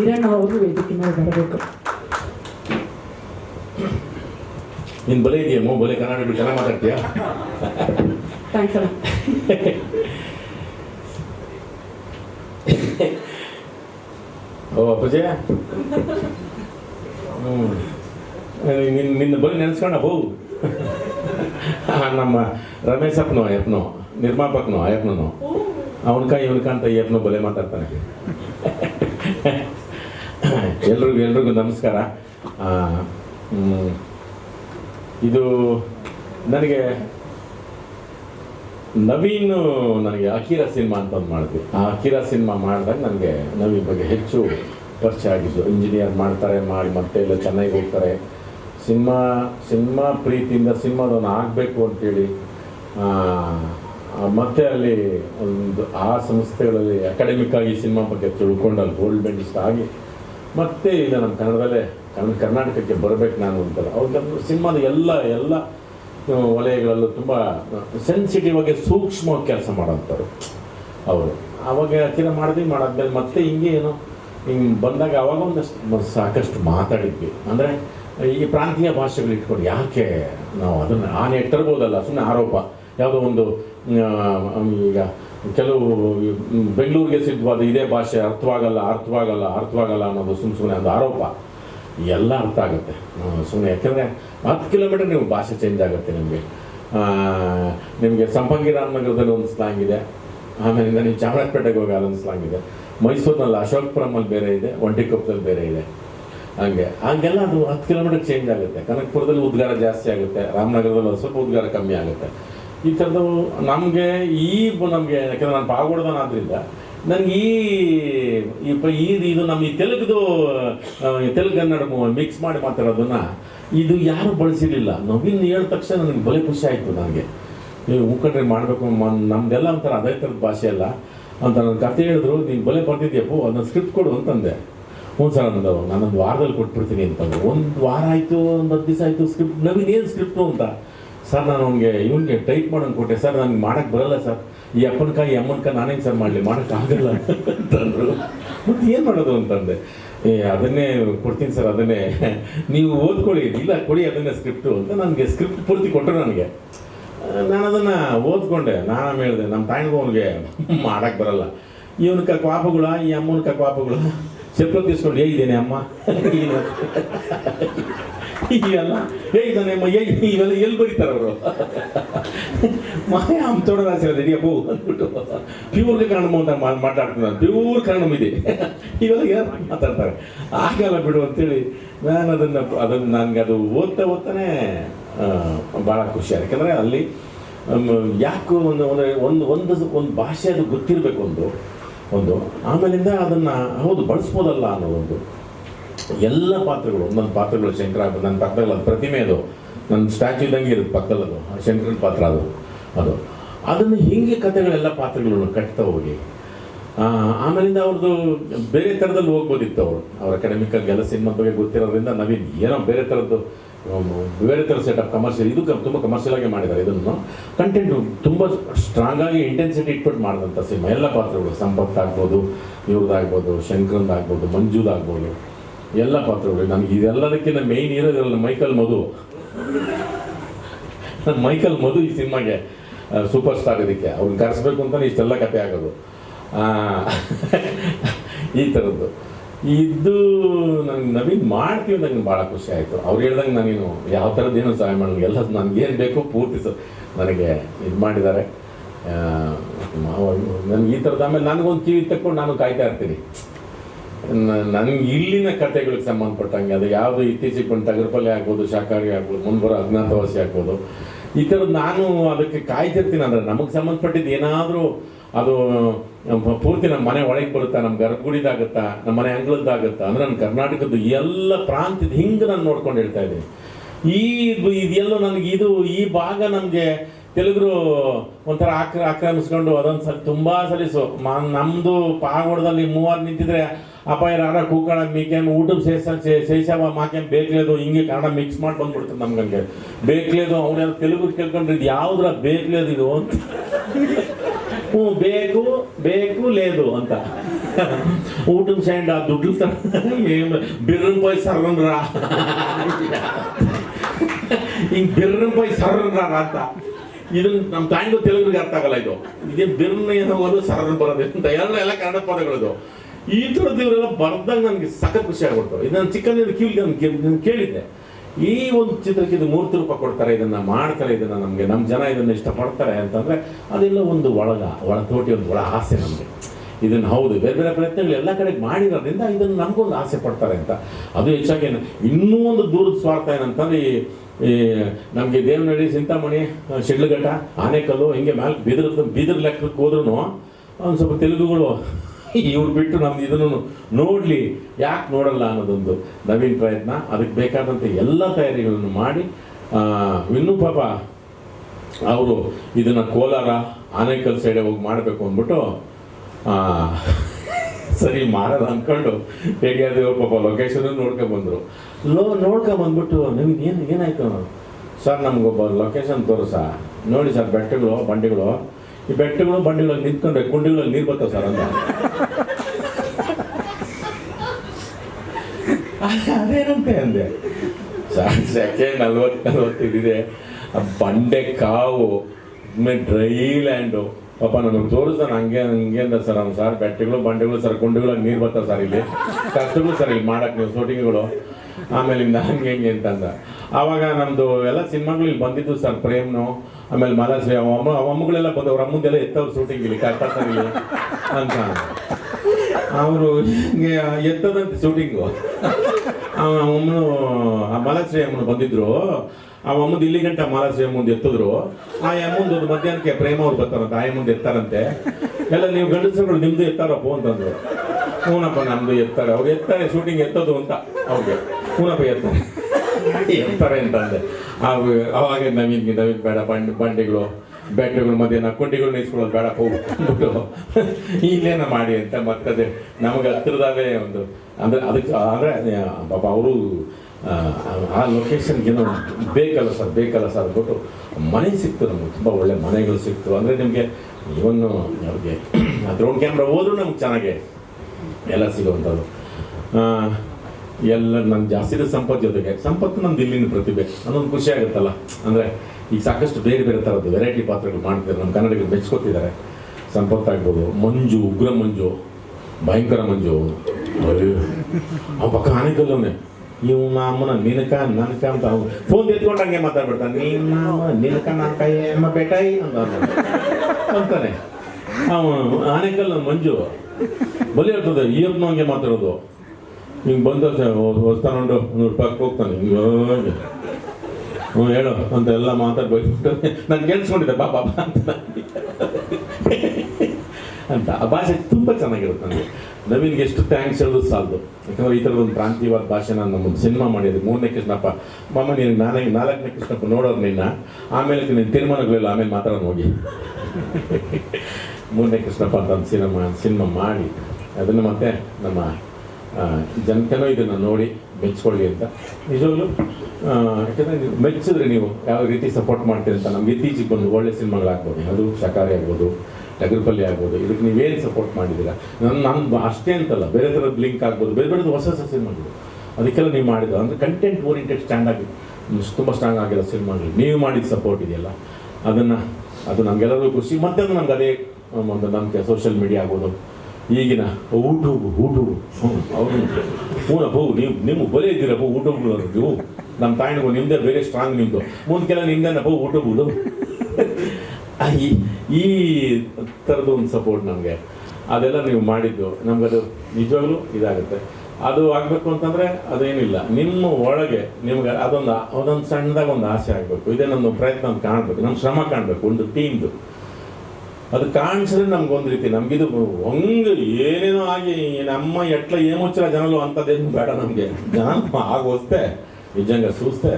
ಹಿರಣ್ಣ ಅವರು ವೇದಿಕೆ ಮೇಲೆ ಬರಬೇಕು. ನಿನ್ ಬಲೆ ಇದೆಯಮ್ಮ ಬಲೆ ಕನ್ನಡ ಬಿಟ್ಟು ಚೆನ್ನಾಗಿ ಮಾತಾಡ್ತೀಯಾ? ಥ್ಯಾಂಕ್ಸ್ ಅಣ್ಣ. ಓ ಅಪ್ಪಾಜಿ? ನಿನ್ನ ನಿನ್ನ ಬಲಿ ನೆನೆಸ್ಕೊಂಡ ಹೋ ನಮ್ಮ ರಮೇಶ್ ಅಪ್ಪನು ಅಯ್ಯಪ್ಪನು ನಿರ್ಮಾಪಕನು ಅಯ್ಯಪ್ಪನು ಅವನ ಕೈ ಇವನ ಅಂತ ಅಯ್ಯಪ್ಪನು ಬಲೆ ಮಾತಾಡ್ತಾನೆ. ಎಲ್ರಿಗೂ ಎಲ್ರಿಗೂ ನಮಸ್ಕಾರ. ಇದು ನನಗೆ ನವೀನ್ ನನಗೆ ಅಖಿರ ಸಿನಿಮಾ ಅಂತ ಒಂದು ಮಾಡಿದ್ವಿ. ಆ ಅಖಿರ ಸಿನಿಮಾ ಮಾಡಿದಾಗ ನನಗೆ ನವೀನ್ ಬಗ್ಗೆ ಹೆಚ್ಚು ಪರಿಚಯ ಆಗಿದ್ದು. ಇಂಜಿನಿಯರ್ ಮಾಡ್ತಾರೆ, ಮಾಡಿ ಮತ್ತೆ ಎಲ್ಲ ಚೆನ್ನಾಗಿ ಹೋಗ್ತಾರೆ. ಸಿನಿಮಾ ಸಿನಿಮಾ ಪ್ರೀತಿಯಿಂದ ಸಿನಿಮಾದವನು ಆಗಬೇಕು ಅಂತೇಳಿ. ಮತ್ತೆ ಅಲ್ಲಿ ಒಂದು ಆ ಸಂಸ್ಥೆಗಳಲ್ಲಿ ಅಕಾಡೆಮಿಕ್ ಆಗಿ ಸಿನಿಮಾ ಬಗ್ಗೆ ತಿಳ್ಕೊಂಡು ಅಲ್ಲಿ ಗೋಲ್ಡ್ ಮೆಡಲಿಸ್ಟ್ ಆಗಿ ಮತ್ತೆ ಈಗ ನಮ್ಮ ಕನ್ನಡದಲ್ಲೇ ಕನ್ನಡ ಕರ್ನಾಟಕಕ್ಕೆ ಬರಬೇಕು ನಾನು ಅಂತಲ್ಲ ಅವ್ರ ಸಿನಿಮಾದ ಎಲ್ಲ ಎಲ್ಲ ವಲಯಗಳಲ್ಲೂ ತುಂಬ ಸೆನ್ಸಿಟಿವ್ ಆಗಿ ಸೂಕ್ಷ್ಮವಾಗಿ ಕೆಲಸ ಮಾಡೋಂಥವ್ರು ಅವರು. ಅವಾಗ ಅಕ್ಕಿನ ಮಾಡಿದ್ವಿ ಮಾಡಾದ್ಮೇಲೆ ಮತ್ತೆ ಹಿಂಗೆ ಏನು, ಹಿಂಗೆ ಬಂದಾಗ ಅವಾಗ ಮ- ಸಾಕಷ್ಟು ಮಾತಾಡಿದ್ವಿ. ಅಂದರೆ ಈ ಪ್ರಾಂತೀಯ ಭಾಷೆಗಳು ಇಟ್ಕೊಂಡು ಯಾಕೆ ನಾವು ಅದನ್ನು ಆನೆ ತರ್ಬೋದಲ್ಲ ಸುಮ್ಮನೆ ಆರೋಪ. ಯಾವುದೋ ಒಂದು ಈಗ ಕೆಲವು ಬೆಂಗಳೂರಿಗೆ ಸಿದ್ಧವಾದ ಇದೇ ಭಾಷೆ ಅರ್ಥವಾಗಲ್ಲ ಅರ್ಥವಾಗಲ್ಲ ಅರ್ಥವಾಗಲ್ಲ ಅನ್ನೋದು ಸುಮ್ಮ ಸುಮ್ಮನೆ ಒಂದು ಆರೋಪ. ಎಲ್ಲ ಅರ್ಥ ಆಗುತ್ತೆ. ಸುಮ್ಮನೆ ಯಾಕೆಂದರೆ ಹತ್ತು ಕಿಲೋಮೀಟರ್ ನೀವು ಭಾಷೆ ಚೇಂಜ್ ಆಗುತ್ತೆ ನಿಮಗೆ. ನಿಮಗೆ ಸಂಪಂಗಿ ರಾಮನಗರದಲ್ಲಿ ಒಂದು ಸ್ಲಾಂಗ್ ಇದೆ. ಆಮೇಲೆ ನೀವು ಚಾಮರಾಜಪೇಟೆಗೆ ಹೋಗಿ ಅಲ್ಲೊಂದು ಸ್ಲಾಂಗ್ ಇದೆ. ಮೈಸೂರಿನಲ್ಲಿ ಅಶೋಕ್ಪುರಮಲ್ಲಿ ಬೇರೆ ಇದೆ, ಒಂಟಿಕೊಪ್ಪದಲ್ಲಿ ಬೇರೆ ಇದೆ. ಹಂಗೆ, ಹಂಗೆಲ್ಲ ಅದು ಹತ್ತು ಕಿಲೋಮೀಟರ್ ಚೇಂಜ್ ಆಗುತ್ತೆ. ಕನಕಪುರದಲ್ಲಿ ಉದ್ಗಾರ ಜಾಸ್ತಿ ಆಗುತ್ತೆ. ರಾಮನಗರದಲ್ಲಿ ಸ್ವಲ್ಪ ಉದ್ಗಾರ ಕಮ್ಮಿ ಆಗುತ್ತೆ. ಈ ಥರದ್ದು ನಮಗೆ ಈ ನಮಗೆ ಯಾಕಂದ್ರೆ ನಾನು ಪಾಲ್ಗೊಡ್ದಾನಾದ್ರಿಂದ ನನಗೆ ಈ ಈ ಇದು ನಮ್ಮ ಈ ತೆಲುಗುದು ಆ, ಈ ತೆಲುಗು ಕನ್ನಡ ಮಿಕ್ಸ್ ಮಾಡಿ ಮಾತಾಡೋದನ್ನು ಇದು ಯಾರು ಬಳಸಿರಲಿಲ್ಲ. ನವೀನ್ ಹೇಳಿದ ತಕ್ಷಣ ನನಗೆ ಬಲೆ ಖುಷಿ ಆಯಿತು ನನಗೆ. ನೀವು ಮುಖಂಡ್ರೆ ಮಾಡಬೇಕು ನಮ್ದೆಲ್ಲ ಒಂಥರ ಅದೇ ಥರದ ಭಾಷೆ ಅಲ್ಲ ಅಂತ ನನ್ನ ಕತೆ ಹೇಳಿದ್ರು. ನೀನು ಬಲೆ ಬರ್ತಿದ್ಯಪ್ಪು ಅದನ್ನ ಸ್ಕ್ರಿಪ್ಟ್ ಕೊಡು ಅಂತಂದೆ. ಹ್ಞೂ ಸರ್ ಅನ್ನೋದು ನಾನೊಂದು ವಾರದಲ್ಲಿ ಕೊಟ್ಬಿಡ್ತೀನಿ ಅಂತಂದು. ಒಂದು ವಾರ ಆಯಿತು ಒಂದು ಹತ್ತು ದಿವಸ ಆಯಿತು ಸ್ಕ್ರಿಪ್ಟ್ ನವೀನ್ ಏನು ಸ್ಕ್ರಿಪ್ಟು ಅಂತ? ಸರ್, ನಾನು ಅವ್ನಿಗೆ ಇವನಿಗೆ ಟೈಪ್ ಮಾಡೋಂಗೆ ಕೊಟ್ಟೆ. ಸರ್ ನನಗೆ ಮಾಡೋಕ್ಕೆ ಬರಲ್ಲ ಸರ್. ಈ ಅಪ್ಪನ ಕಾಯಿ ಅಮ್ಮನ ಕಾಯಿ ನಾನೇನು ಸರ್ ಮಾಡಲಿ? ಮಾಡೋಕ್ಕಾಗಲ್ಲ ಅಂತಂದರು. ಮತ್ತು ಏನು ಮಾಡೋದು ಅಂತಂದೆ. ಏ, ಅದನ್ನೇ ಕೊಡ್ತೀನಿ ಸರ್, ಅದನ್ನೇ. ನೀವು ಓದ್ಕೊಳ್ಳಿ. ಇಲ್ಲ, ಕೊಡಿ ಅದನ್ನೇ ಸ್ಕ್ರಿಪ್ಟು ಅಂತ ನನಗೆ ಸ್ಕ್ರಿಪ್ಟ್ ಪೂರ್ತಿ ಕೊಟ್ಟರು ನನಗೆ. ನಾನು ಅದನ್ನು ಓದ್ಕೊಂಡೆ. ನಾನು ಹೇಳಿದೆ ನಮ್ಮ ತಾಯಿಗೂ ಅವನಿಗೆ ಮಾಡೋಕ್ಕೆ ಬರಲ್ಲ. ಇವನ ಕ ಪಾಪಗಳ ಈ ಅಮ್ಮನ ಕ ಪಾಪಗಳ ಚಪ್ಪಲ್ తీసుಕೊಂಡು ಹೇಗಿದ್ದೇನೆ ಅಮ್ಮ? ಇವೆಲ್ಲ ಹೇಗಿದ್ದಾನೆ ಇವೆಲ್ಲ ಎಲ್ಲಿ ಬರೀತಾರೆ ಅವರು? ಮಾಯ ಅಮ್ಮ ತೋಡ ಇದೆಯಪ್ಪು ಅಂದ್ಬಿಟ್ಟು. ಪ್ಯೂರ್ ಕನ್ನಡ ಅಂತ ಮಾ- ಮಾತಾಡ್ತಿದ್ದಾರೆ. ಪ್ಯೂರ್ ಕನ್ನಡ ಇದೆ. ಇವೆಲ್ಲ ಯಾರು ಮಾತಾಡ್ತಾರೆ? ಆಗಲ್ಲ ಬಿಡು ಅಂತೇಳಿ ನಾನು ಅದನ್ನು ಅದನ್ನು ನನಗೆ ಅದು ಓದ್ತಾ ಓದ್ತಾನೆ ಭಾಳ ಖುಷಿ ಯಾಕಂದರೆ ಅಲ್ಲಿ ಯಾಕೋ ಒಂದು ಒಂದು ಒಂದು ಒಂದು ಭಾಷೆ ಅದು ಗೊತ್ತಿರಬೇಕು ಒಂದು ಒಂದು. ಆಮೇಲಿಂದ ಅದನ್ನು ಹೌದು, ಬಳಸ್ಬೋದಲ್ಲ ಅನ್ನೋದೊಂದು ಎಲ್ಲ ಪಾತ್ರಗಳು, ಒಂದೊಂದು ಪಾತ್ರಗಳು ಶಂಕರ ನನ್ನ ಪಕ್ಕದಲ್ಲಿ ಅದು ಪ್ರತಿಮೆ ಅದು. ನನ್ನ ಸ್ಟ್ಯಾಚ್ಯೂ ಇದ್ದಂಗೆ ಇರುತ್ತೆ ಪಕ್ಕದಲ್ಲಿ ಅದು. ಶಂಕರನ ಪಾತ್ರ ಅದು. ಅದು. ಅದನ್ನು ಹಿಂಗೆ ಕಥೆಗಳೆಲ್ಲ ಪಾತ್ರಗಳನ್ನು ಕಟ್ತಾ ಹೋಗಿ. ಆಮೇಲಿಂದ ಅವ್ರದ್ದು ಬೇರೆ ಥರದಲ್ಲಿ ಹೋಗ್ಬೋದಿತ್ತು ಅವರು. ಅವ್ರ ಅಕಾಡೆಮಿಕ್ ಎಲ್ಲ ಸಿನಿಮಾ ಬಗ್ಗೆ ಗೊತ್ತಿರೋದ್ರಿಂದ ನವೀನ್ ಏನೋ ಬೇರೆ ಥರದ್ದು ಬೇರೆ ಥರ ಸೆಟಪ್ ಕಮರ್ಷಿಯಲ್ ಇದು ತುಂಬ ಕಮರ್ಷಿಯಲ್ ಆಗಿ ಮಾಡಿದ್ದಾರೆ ಇದನ್ನು. ಕಂಟೆಂಟ್ ತುಂಬ ಸ್ಟ್ರಾಂಗ್ ಆಗಿ ಇಂಟೆನ್ಸಿಟಿ ಇಟ್ಬಿಟ್ಟು ಮಾಡಿದಂಥ ಸಿನಿಮಾ. ಎಲ್ಲ ಪಾತ್ರಗಳು, ಸಂಪತ್ ಆಗ್ಬೋದು, ಇವ್ರದ್ದಾಗ್ಬೋದು ಶಂಕರಂದಾಗ್ಬೋದು ಮಂಜುದಾಗ್ಬೋದು. ಎಲ್ಲ ಪಾತ್ರಗಳು ನನಗೆ ಇದೆಲ್ಲದಕ್ಕಿಂತ ಮೇಯ್ನ್ ಇರೋದಿಲ್ಲ ಮೈಕಲ್ ಮಧು. ಮೈಕಲ್ ಮಧು ಈ ಸಿನಿಮಾಗೆ ಸೂಪರ್ ಸ್ಟಾರ್ ಇದಕ್ಕೆ. ಅವ್ರನ್ನ ಕರೆಸ್ಬೇಕು ಅಂತಲೇ ಇಷ್ಟೆಲ್ಲ ಕತೆ ಆಗೋದು. ಈ ಥರದ್ದು. ಇದು ನನಗೆ ನವೀನ್ ಮಾಡ್ತೀವಿ ನನಗೆ ಭಾಳ ಖುಷಿ ಆಯಿತು. ಅವ್ರು ಹೇಳ್ದಂಗೆ ನಾನೇನು ಯಾವ ಥರದ್ದೇನು ಸಹಾಯ ಮಾಡೋದು ಎಲ್ಲ ನನಗೇನು ಬೇಕೋ ಪೂರ್ತಿ ಸರ್ ನನಗೆ ಇದು ಮಾಡಿದ್ದಾರೆ. ನನಗೆ ಈ ಥರದ್ದು ಆಮೇಲೆ ನನಗೊಂದು ಕಿವಿ ತಕ್ಕೊಂಡು ನಾನು ಕಾಯ್ತಾ ಇರ್ತೀನಿ. ನನಗೆ ಇಲ್ಲಿನ ಕತೆಗಳಿಗೆ ಸಂಬಂಧಪಟ್ಟಂಗೆ ಅದು ಯಾವುದು ಇತ್ತೀಚೆಗೆ ಬಂದು ತಗರ್ಪಲ್ಲೆ ಆಗ್ಬೋದು ಶಾಖಾರಿ ಆಗ್ಬೋದು ಮುಂಬರೋ ಅಜ್ಞಾತವಾಸಿ ಆಗ್ಬೋದು, ಈ ಥರದ್ದು ನಾನು ಅದಕ್ಕೆ ಕಾಯ್ತಿರ್ತೀನಿ. ಅಂದರೆ ನಮಗೆ ಸಂಬಂಧಪಟ್ಟಿದ್ದು ಏನಾದರೂ ಅದು ಪೂರ್ತಿ ನಮ್ಮ ಮನೆ ಒಳಗೆ ಬರುತ್ತಾ ನಮ್ಮ ಗರ್ಭಗುಡಿದಾಗುತ್ತಾ ನಮ್ಮ ಮನೆ ಅಂಗಳದ್ದಾಗುತ್ತಾ, ಅಂದರೆ ನನ್ನ ಕರ್ನಾಟಕದ ಎಲ್ಲ ಪ್ರಾಂತ್ಯದ ಹಿಂಗೆ ನಾನು ನೋಡ್ಕೊಂಡು ಹೇಳ್ತಾ ಇದ್ದೀನಿ. ಈ ಇದು- ಇದೆಲ್ಲೋ ನನಗೆ ಇದು ಈ ಭಾಗ ನಮಗೆ ತೆಲುಗರು ಒಂಥರ ಆಕ್ರ, ಆಕ್ರಮಿಸ್ಕೊಂಡು ಅದೊಂದು ಸಲ ತುಂಬ ಸಲಿಸು ಮಾ ನಮ್ಮದು ಪಾಗೋಡದಲ್ಲಿ ಮೂವರು ನಿಂತಿದ್ರೆ ಅಪ್ಪ ಯಾರ ಕೂಕಳ ಮೀಕೇಮ್ ಊಟಕ್ಕೆ ಸೇಸ ಶೇಷವ ಮಾಕೇಮ್ ಬೇಕ್ಲೇದು, ಹಿಂಗೆ ಕನ್ನಡ ಮಿಕ್ಸ್ ಮಾಡಿ ಬಂದ್ಬಿಡ್ತಾರೆ ನಮ್ಗೆ ಬೇಕ್ಲೇದು ಅವ್ರು ತೆಲುಗು ಕೇಳ್ಕೊಂಡ್ರೆ ಇದು ಯಾವ್ದ್ರ ಬೇಕ್ಲೇದು ಇದು ಅಂತ. ಹ್ಞೂ, ಬೇಕು ಬೇಕು, ಲೇದು ಅಂತ. ಊಟದ ಸೈಂಡ್ ಆ ದುಡ್ಡು ಬಿರ್ರನ್ ಪೈ ಸರ್ರನ್ರ. ಹಿಂಗೆ ಬಿರ್ರನ್ ಪೈ ಸರ್ರನ್ರ ಅಂತ. ಇದನ್ನ ನಮ್ಮ ತಾಯಿಗೂ ತೆಲುಗಿಗೆ ಅರ್ಥ ಆಗಲ್ಲ ಇದು. ಇದೇ ಬಿರ್ನ ಏನೋ ಸರನ್ ಬರೋದು ಅಂತ ಎಲ್ಲ ಎಲ್ಲ ಕನ್ನಡ ಪದಗಳದು ಈ ಥರದ್ದು ಇವರೆಲ್ಲ ಬರ್ದಾಗ ನನಗೆ ಸಖತ್ ಖುಷಿ ಆಗ್ಬಿಡ್ತು. ಇದು ನಾನು ಚಿಕ್ಕಂದಿನ ಕಿವಿಗೆ ನಾನು ಕೇಳಿದ್ದೆ. ಈ ಒಂದು ಚಿತ್ರಕ್ಕೆ ಇದು ಮೂರ್ತಿ ರೂಪ ಕೊಡ್ತಾರೆ, ಇದನ್ನ ಮಾಡ್ತಾರೆ, ಇದನ್ನ ನಮಗೆ ನಮ್ಮ ಜನ ಇದನ್ನ ಇಷ್ಟಪಡ್ತಾರೆ ಅಂತಂದ್ರೆ ಅದೆಲ್ಲ ಒಂದು ಒಳಗ ಒಳ ತೋಟಿ ಒಂದು ಒಳ ಆಸೆ ನಮಗೆ. ಇದನ್ನ ಹೌದು, ಬೇರೆ ಬೇರೆ ಪ್ರಯತ್ನಗಳು ಎಲ್ಲ ಕಡೆ ಮಾಡಿರೋದ್ರಿಂದ ಇದನ್ನು ನಮಗೊಂದು ಆಸೆ ಪಡ್ತಾರೆ ಅಂತ. ಅದು ಹೆಚ್ಚಾಗಿ ಇನ್ನೂ ಒಂದು ದೂರದ ಸ್ವಾರ್ಥ ಏನಂತಂದ್ರೆ ಈ ಈ ನಮಗೆ ದೇವನಹಳ್ಳಿ ಚಿಂತಾಮಣಿ ಶಿಡ್ಲಘಟ್ಟ, ಆನೆಕಲ್ಲು, ಹಿಂಗೆ ಮ್ಯಾಲೆ ಬೀದರ್ ಬೀದರ್ ಲೆಕ್ಕಕ್ಕೆ ಹೋದ್ರೂ ಒಂದು ಸ್ವಲ್ಪ ತೆಲುಗುಗಳು ಇವ್ರು ಬಿಟ್ಟು ನಮ್ದು ಇದನ್ನು ನೋಡಲಿ, ಯಾಕೆ ನೋಡಲ್ಲ ಅನ್ನೋದೊಂದು ನವೀನ್ ಪ್ರಯತ್ನ. ಅದಕ್ಕೆ ಬೇಕಾದಂಥ ಎಲ್ಲ ತಯಾರಿಗಳನ್ನು ಮಾಡಿ ಇನ್ನೂ ಪಾಪ ಅವರು ಇದನ್ನು ಕೋಲಾರ ಆನೇಕಲ್ ಸೈಡೆ ಹೋಗಿ ಮಾಡಬೇಕು ಅಂದ್ಬಿಟ್ಟು ಸರಿ ಮಾಡೋದು ಅಂದ್ಕೊಂಡು ಹೇಗೆ ಅದು ಪಾಪ ಲೊಕೇಶನ್ ನೋಡ್ಕೊಂಡು ಬಂದ್ರು. ಲೋ ನೋಡ್ಕೊಂಡ್ ಬಂದ್ಬಿಟ್ಟು ನಿಮಗೆ ಏನು, ಏನಾಯ್ತು? ಸರ್, ನಮಗೊಬ್ಬ ಲೊಕೇಶನ್ ತೋರಿಸ? ನೋಡಿ ಸರ್, ಬೆಟ್ಟಗಳು, ಬಂಡಿಗಳು. ಈ ಬೆಟ್ಟಗಳು ಬಂಡಿಗಳಲ್ಲಿ ನಿಂತ್ಕೊಂಡ್ರೆ ಕುಂಡಿಗಳಲ್ಲಿ ನೀರು ಬರ್ತಾವೆ ಸರ್ ಅಂತ. ಅದೇನಂತೆ ಅಂದೆ. ಸರ್, ಸೆಕೆ ನಲ್ವತ್ತು ನಲ್ವತ್ತಿದೆ ಬಂಡೆ ಕಾವು ಡ್ರೈ ಲ್ಯಾಂಡು ಪಾಪ ನನಗೆ ತೋರಿಸ ಹಂಗೆ ಹಂಗೆ ಅಂದ ಸರ್, ಅವ್ನು ಸರ್, ಬೆಟ್ಟಗಳು, ಬಂಡೆಗಳು ಸರ್ ಕುಂಡಿಗಳಾಗಿ ನೀರು ಬರ್ತಾರೆ ಸರ್ ಇಲ್ಲಿ. ಕಷ್ಟಗಳು ಸರ್ ಇಲ್ಲಿ ಮಾಡಕ್ಕೆ ನೀವು ಶೂಟಿಂಗ್ಗಳು. ಆಮೇಲಿಂದ ಹಂಗೆ ಹಿಂಗೆ ಅಂತಂದ. ಆವಾಗ ನಮ್ಮದು ಎಲ್ಲ ಸಿನಿಮಾಗಳು ಇಲ್ಲಿ ಬಂದಿದ್ದು ಸರ್, ಪ್ರೇಮ್ನು, ಆಮೇಲೆ ಮಲಶ್ರೀ ಅಮ್ಮ ಅಮ್ಮಗಳೆಲ್ಲ ಬಂದು ಅವ್ರ ಅಮ್ಮಂದೆಲ್ಲ ಎತ್ತವ್ರು ಶೂಟಿಂಗ್ ಇಲ್ಲಿ ಕಷ್ಟ ಸರ್ ಇಲ್ಲಿ ಅಂತ. ಅವರು ಹಿಂಗೆ ಎತ್ತದಂತೆ ಶೂಟಿಂಗು ಅವನು ಮಲಶ್ರೀ ಅಮ್ಮನು ಬಂದಿದ್ರು. ಆ ಅಮ್ಮಂದು ಇಲ್ಲಿ ಗಂಟ ಮಾಲಾಸಿ ಅಮ್ಮಂದು ಎತ್ತಿದ್ರು. ಆ ಅಮ್ಮಂದು ಒಂದು ಮಧ್ಯಾಹ್ನಕ್ಕೆ ಪ್ರೇಮ ಅವ್ರು ಬರ್ತಾರಂತೆ, ಆ ಅಮ್ಮಂದು ಎತ್ತಾರಂತೆ. ಎಲ್ಲ ನೀವು ಗಂಡಸರುಗಳು ನಿಮ್ದು ಎತ್ತಾರಪ್ಪ ಅಂತಂದ್ರು. ಹೂನಪ್ಪ ನಮ್ದು ಎತ್ತಾರೆ, ಅವ್ರು ಎತ್ತಾರೆ ಶೂಟಿಂಗ್ ಎತ್ತೋದು ಅಂತ ಅವ್ರಿಗೆ. ಹೂನಪ್ಪ ಎತ್ತಾರೆ. ಎತ್ತಾರೆ ಅಂತಂದೆ ಅವು ಅವಾಗ ನವೀನ್ಗೆ, ನವೀನ್ ಬೇಡ, ಬಂಡಿ, ಬಂಡಿಗಳು ಬೆಟ್ಟಗಳು ಮಧ್ಯೆ ಕುಂಡಿಗಳು ನಿಲ್ಸ್ಕೊಳ್ಳೋದು ಬೇಡ ಹೋಗ್ಬಿಟ್ಟು ಇಲ್ಲೇನ ಮಾಡಿ ಅಂತ ಮತ್ತದೇ. ನಮಗೆ ಹತ್ತಿರದಾಗೇ ಒಂದು, ಅಂದ್ರೆ ಅದಕ್ಕೆ, ಅಂದರೆ ಪಾಪ ಅವರು ಆ ಲೊಕೇಶನ್ಗೆ ಏನೋ ಬೇಕಲ್ಲ ಸರ್ ಬೇಕಲ್ಲ ಸರ್ ಅಂದ್ಬಿಟ್ಟು ಮನೆ ಸಿಕ್ತು ನಮಗೆ, ತುಂಬ ಒಳ್ಳೆ ಮನೆಗಳು ಸಿಕ್ತು. ಅಂದರೆ ನಿಮಗೆ ಇವನ್ನು ಅವ್ರಿಗೆ ಡ್ರೋನ್ ಕ್ಯಾಮ್ರಾ ಹೋದ್ರೂ ನಮ್ಗೆ ಚೆನ್ನಾಗೆ ಎಲ್ಲ ಸಿಗುವಂಥದ್ದು. ಎಲ್ಲ ನನ್ನ ಜಾಸ್ತಿ ಸಂಪತ್ತು ಜೊತೆಗೆ. ಸಂಪತ್ತು ನಮ್ದು ಇಲ್ಲಿನ ಪ್ರತಿಭೆ. ಅನ್ನೊಂದು ಖುಷಿ ಆಗುತ್ತಲ್ಲ. ಅಂದರೆ ಈಗ ಸಾಕಷ್ಟು ಬೇರೆ ಬೇರೆ ಥರದ್ದು ವೆರೈಟಿ ಪಾತ್ರಗಳು ಮಾಡ್ತಿದ್ದಾರೆ. ನಮ್ಮ ಕನ್ನಡಿಗರು ಮೆಚ್ಕೋತಿದ್ದಾರೆ. ಸಂಪತ್ತು ಆಗ್ಬೋದು. ಮಂಜು, ಉಗ್ರ ಮಂಜು, ಭಯಂಕರ ಮಂಜು. ಆ ಪಕ್ಕ ಆನೆಕಲ್ಲವನೇ ಇವ್ ಅಮ್ಮನ ನಿನಕ, ನನಕ ಅಂತ ಫೋನ್ ಎತ್ಕೊಂಡು ಹಂಗೆ ಮಾತಾಡ್ಬಿಡ್ತಾನೆ ನಾಮ ನಿನಕ, ನನಕ ಕೈ ಅಮ್ಮ ಬೇಟಾಯಿ ಅಂತ ಅಂತಾನೆ. ಅವನು ಆನೆಕಲ್ ಮಂಜು ಬಲಿ ಇರ್ತದೆ ಈಯಪ್ಪನವಂಗೆ ಹಂಗೆ ಮಾತಾಡೋದು. ಹಿಂಗೆ ಬಂದ ಹೊಸ್ತಾನುಂಡು ನೂರು ರೂಪಾಯಿ ಹೋಗ್ತಾನೆ. ಹಿಂಗೆ ಹ್ಞೂ ಹೇಳು, ಅಂತ ಎಲ್ಲ ಮಾತಾಡ್ಬೇಕು ನಾನು ಕೇಳಿಸ್ಕೊಂಡಿದ್ದೆ ಬಾ ಬಾಬಾ ಅಂತ. ಅಂತ. ಆ ಭಾಷೆ ತುಂಬ ಚೆನ್ನಾಗಿರುತ್ತೆ ನನಗೆ ನವೀನ್ಗೆ ಎಷ್ಟು ಥ್ಯಾಂಕ್ಸ್ ಹೇಳೋದು ಸಾಲದು. ಯಾಕಂದ್ರೆ ಈ ಥರದ ಒಂದು ಪ್ರಾಂತೀಯವಾದ ಭಾಷೆನ ನಮ್ಮೊಂದು ಸಿನಿಮಾ ಮಾಡಿದ್ರು ಮೂರನೇ ಕೃಷ್ಣಪ್ಪ ಮಮ್ಮ ನೀನು ನಾಲ್ಕು ನಾಲ್ಕನೇ ಕೃಷ್ಣಪ್ಪ ನೋಡೋರು ನಿನ್ನ. ಆಮೇಲೆ ನಿನ್ನ ತೀರ್ಮಾನಗಳಿಲ್ಲ ಆಮೇಲೆ ಮಾತ್ರ ಹೋಗಿ. ಮೂರನೇ ಕೃಷ್ಣಪ್ಪ ಅಂತ ಒಂದು ಸಿನಿಮಾ ಸಿನಿಮಾ ಮಾಡಿ. ಅದನ್ನು ಮತ್ತೆ ನಮ್ಮ ಜನಕನೂ ಇದನ್ನು ನೋಡಿ ಮೆಚ್ಕೊಳ್ಳಿ ಅಂತ. ನಿಜವಾಗ್ಲೂ ಯಾಕಂದ್ರೆ ಮೆಚ್ಚಿದ್ರೆ ನೀವು ಯಾವ ರೀತಿ ಸಪೋರ್ಟ್ ಮಾಡ್ತೀರಿ ಅಂತ ನಮ್ಗೆ ಇತ್ತೀಚೆಗೆ ಬಂದು ಒಳ್ಳೆ ಸಿನಿಮಾಗಳಾಗ್ಬೋದು. ಅದು ಸಕಾರಿ ಆಗ್ಬೋದು. ಟಗರ್ಪಲ್ಲಿ ಆಗ್ಬೋದು. ಇದಕ್ಕೆ ನೀವೇನು ಸಪೋರ್ಟ್ ಮಾಡಿದ್ದೀರಾ? ನನ್ನ ನಾನು ಅಷ್ಟೇ ಅಂತಲ್ಲ, ಬೇರೆ ಥರ ಬ್ಲಿಂಕ್ ಆಗ್ಬೋದು, ಬೇರೆ ಬೇರೆದು ಹೊಸ ಹೊಸ ಸಿನಿಮಾಗಳು ಅದಕ್ಕೆಲ್ಲ ನೀವು ಮಾಡಿದ್ದು. ಅಂದರೆ ಕಂಟೆಂಟ್ ಓರಿಯೆಂಟೆಡ್ ಸ್ಟ್ಯಾಂಡ್ ಆಗಿ ತುಂಬ ಸ್ಟ್ರಾಂಗ್ ಆಗಿರೋ ಸಿನಿಮಾಗಳು ನೀವು ಮಾಡಿದ ಸಪೋರ್ಟ್ ಇದೆಯಲ್ಲ? ಅದನ್ನು, ಅದು ನಮಗೆಲ್ಲರಿಗೂ ಖುಷಿ. ಮತ್ತೆ ನಮ್ಗೆ ಅದೇ ಒಂದು ನಮಗೆ ಸೋಷಿಯಲ್ ಮೀಡಿಯಾ ಆಗ್ಬೋದು. ಈಗಿನ ಯೂಟ್ಯೂಬ್ ಯೂಟ್ಯೂಬ್ ಅವ್ರು ಹ್ಞೂನಪ್ಪ ನೀವು ನಿಮ್ಮ ಬಲೆ ಇದ್ದೀರಪ್ಪ ಯೂಟ್ಯೂಬ್ ನೀವು? ನಮ್ಮ ತಾಯಿಗೂ ನಿಮ್ಮದೇ ಬೇರೆ ಸ್ಟ್ರಾಂಗ್ ನಿಮ್ಮದು ಮುಂದೆ ಕೆಲವು ನಿಮ್ದೇನಪ್ಪ ಯೂಟ್ಯೂಬ್ ಈ ಈ ಥರದ್ದು ಒಂದು ಸಪೋರ್ಟ್ ನಮಗೆ. ಅದೆಲ್ಲ ನೀವು ಮಾಡಿದ್ದು, ನಮಗದು ನಿಜವಾಗ್ಲೂ ಇದಾಗುತ್ತೆ. ಅದು ಆಗಬೇಕು ಅಂತಂದರೆ ಅದೇನಿಲ್ಲ. ನಿಮ್ಮ ಒಳಗೆ ನಿಮ್ಗೆ ಅದೊಂದು ಅದೊಂದು ಸಣ್ಣದಾಗ ಒಂದು ಆಸೆ ಆಗಬೇಕು. ಇದೇ ನಮ್ಮ ಪ್ರಯತ್ನ ಅಂತ ಕಾಣಬೇಕು. ನಮ್ಮ ಶ್ರಮ ಕಾಣಬೇಕು, ಒಂದು ಟೀಮ್ದು ಅದು ಕಾಣಿಸಿದ್ರೆ ನಮ್ಗೊಂದು ರೀತಿ ನಮಗಿದು ಒಂದು ಏನೇನೋ ಆಗಿ, ನಮ್ಮ ಎಟ್ಲ ಏಮುಚ್ಚಲ ಜನಲು ಅಂಥದ್ದೇನು ಬೇಡ ನಮಗೆ. ಜನ ಆಗೋಸ್ತೆ, ನಿಜಂಗ ಸೂಸ್ತೆ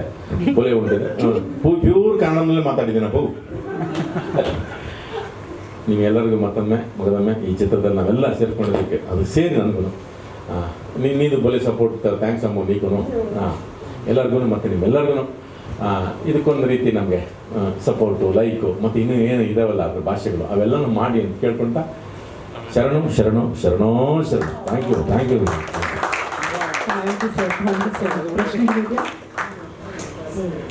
ಕೊಲೆ ಉಂಟಿದೆ ಪ್ಯೂರ್ ಕನ್ನಡದಲ್ಲೇ ಮಾತಾಡಿದ್ದೀನಪ್ಪ. ನೀವೆಲ್ಲರಿಗೂ ಮತ್ತೊಮ್ಮೆ ಮಗದೊಮ್ಮೆ ಈ ಚಿತ್ರದಲ್ಲಿ ನಾವೆಲ್ಲ ಸೇರ್ಕೊಂಡಿದ್ದಕ್ಕೆ ಅದು ಸೇರಿ ನನಗೂ ನೀನು ಬಲಿ ಸಪೋರ್ಟ್ ಥ್ಯಾಂಕ್ಸ್ ಅಮ್ಮ ನೀಗೂ ಹಾಂ ಎಲ್ಲರಿಗೂ ಮತ್ತು ನಿಮ್ಮೆಲ್ಲರಿಗೂ ಇದಕ್ಕೊಂದು ರೀತಿ ನಮಗೆ ಸಪೋರ್ಟು ಲೈಕು ಮತ್ತು ಇನ್ನೂ ಏನು ಇದಾವಲ್ಲ ಅದ್ರ ಭಾಷೆಗಳು ಅವೆಲ್ಲನೂ ಮಾಡಿ ಅಂತ ಕೇಳ್ಕೊಳ್ತಾ ಶರಣು ಶರಣು, ಶರಣೋ, ಶರಣು. Thank you thank you